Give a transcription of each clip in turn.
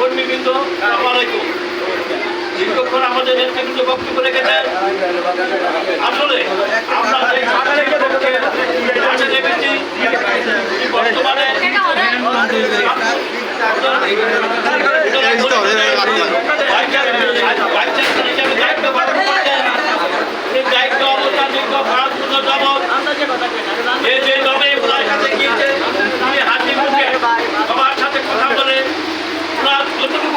কর্মীবৃন্দ আলাইকুম। দীর্ঘক্ষণ আমাদের নেতৃবৃন্দ বক্তব্য রেখেছেন। আসলে আমরা বর্তমানে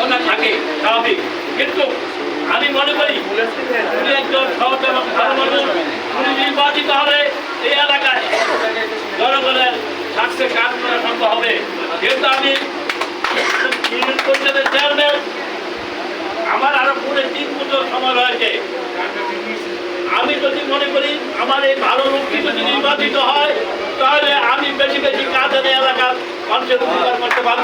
কথা থাকে, স্বাভাবিক। কিন্তু আমি মনে করি উনি একজন ভালো মানুষ উনি নির্বাচিত হলে এই এলাকায় জনগণের স্বার্থে কাজ করা সম্ভব হবে। যেহেতু আমি আমার আরও পুরো তিন বছর সময় রয়েছে। আমি যদি মনে করি, আমার এই ভালো লোকটি যদি নির্বাচিত হয়, তাহলে আমি বেশি বেশি কাজ এলাকার মানুষের উপকার করতে পারব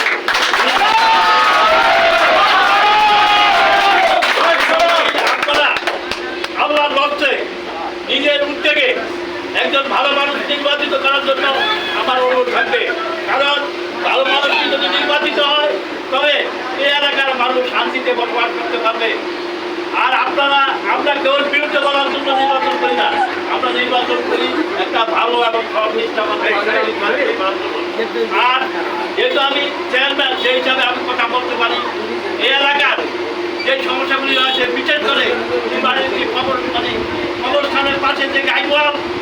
একজন ভালো মানুষ নির্বাচিত করার জন্য আমার অনুরোধ থাকবে। কারণ ভালো মানুষটি যদি নির্বাচিত হয়, তবে এই এলাকার মানুষ শান্তিতে বসবাস করতে পারবে। আর আপনারা, আমরা কেবল বিরুদ্ধে বলার জন্য নির্বাচন করি না। আমরা নির্বাচন করি একটা ভালো এবং। আর যেহেতু আমি চেয়ারম্যান সেই হিসাবে আমি কথা বলতে পারি। এই এলাকার যে সমস্যাগুলি রয়েছে, বিশেষ করে খবর মানে কবরস্থানের পাশে যে গাইওয়াল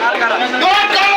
Não, cara.